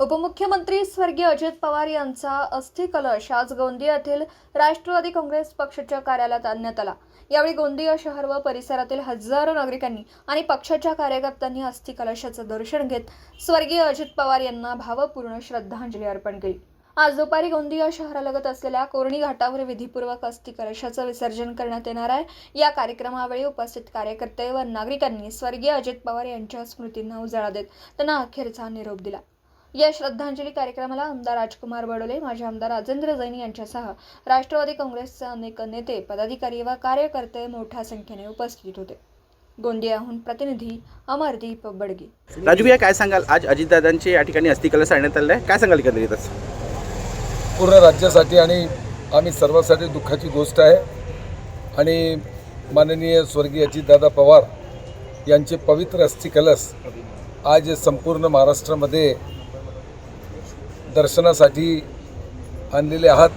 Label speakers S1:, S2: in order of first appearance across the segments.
S1: उपमुख्यमंत्री स्वर्गीय अजित पवार यांचा अस्थिकलश आज गोंदिया येथील राष्ट्रवादी काँग्रेस पक्षाच्या कार्यालयात आणण्यात आला. यावेळी गोंदिया शहर व परिसरातील हजारो नागरिकांनी आणि पक्षाच्या कार्यकर्त्यांनी अस्थिकलशाचं दर्शन घेत स्वर्गीय अजित पवार यांना भावपूर्ण श्रद्धांजली अर्पण केली. आज दुपारी गोंदिया शहरालगत असलेल्या कोरणी घाटावर विधीपूर्वक अस्थि कलशाचं विसर्जन करण्यात येणार आहे. या कार्यक्रमावेळी उपस्थित कार्यकर्ते व नागरिकांनी स्वर्गीय अजित पवार यांच्या स्मृतींना उजाळा देत त्यांना अखेरचा निरोप दिला. या श्रद्धांजली कार्यक्रमाला आमदार राजकुमार बडोले माजी आमदार राजेंद्र जैन यांच्यासह राष्ट्रवादी काँग्रेसचे अनेक नेते पदाधिकारी व कार्यकर्ते मोठ्या संख्येने उपस्थित होते. गोंदियाहून प्रतिनिधी अमरदीप बडगे.
S2: राजू भैया काय सांगाल? आज अजितदादांचे या ठिकाणी अस्थिकलश आणण्यात आलं आहे काय सांगाल एकंदरीतच?
S3: पूर्ण राज्यासाठी आणि आम्ही सर्वांसाठी दुःखाची गोष्ट आहे. आणि माननीय स्वर्गीय अजितदादा पवार यांचे पवित्र अस्थि कलश आज संपूर्ण महाराष्ट्रामध्ये दर्शनासाठी आणलेले आहात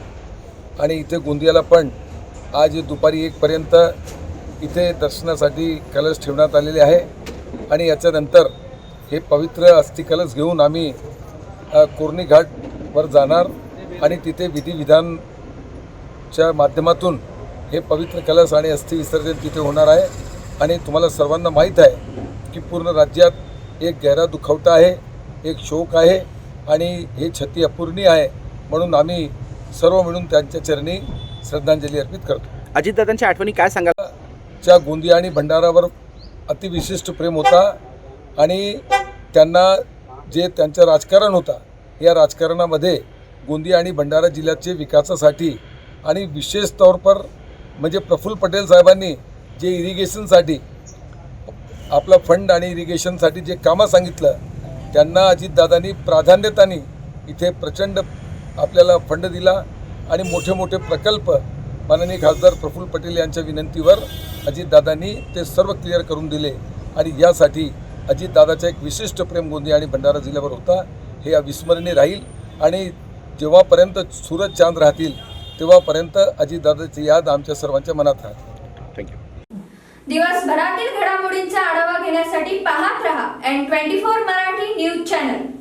S3: आणि इथे गोंदियाला पण आज दुपारी एकपर्यंत इथे दर्शनासाठी कलश ठेवण्यात आलेले आहे. आणि याच्यानंतर हे पवित्र अस्थिकलश घेऊन आम्ही कोर्णी कोरणी घाटवर जाणार आणि तिथे विधिविधानच्या माध्यमातून हे पवित्र कलश आणि अस्थि विसर्जन तिथे होणार आहे. आणि तुम्हाला सर्वांना माहीत आहे की पूर्ण राज्यात एक गहरा दुखवटा आहे एक शोक आहे. आणि हे छती अपूर्णी आहे म्हणून आम्ही सर्व मिळून त्यांच्या चरणी श्रद्धांजली अर्पित करतो.
S2: अजितदादांच्या आठवणी काय सांगाल?
S3: च्या गोंदिया आणि भंडारावर अतिविशिष्ट प्रेम होता आणि त्यांना जे त्यांचं राजकारण होता या राजकारणामध्ये गोंदिया आणि भंडारा जिल्ह्याचे विकासासाठी आणि विशेष तौर पर म्हणजे प्रफुल्ल पटेल साहेबांनी जे इरिगेशनसाठी आपला फंड आणि इरिगेशनसाठी जे कामं सांगितलं त्यांना अजितदादांनी प्राधान्यताने इथे प्रचंड आपल्याला फंड दिला आणि मोठे मोठे प्रकल्प माननीय खासदार प्रफुल्ल पटेल यांच्या विनंतीवर अजितदादांनी ते सर्व क्लिअर करून दिले. आणि यासाठी अजितदादाचं एक विशिष्ट प्रेम गोंदिया आणि भंडारा जिल्ह्यावर होता हे अविस्मरणीय राहील. आणि जेव्हापर्यंत सूरज चांद राहतील तेव्हापर्यंत अजितदादाची याद आमच्या सर्वांच्या मनात राहते.
S2: थँक्यू
S4: दिवसभरातील घडामोडींचा आढावा घेण्यासाठी पाहत रहा N twenty four YouTube channel.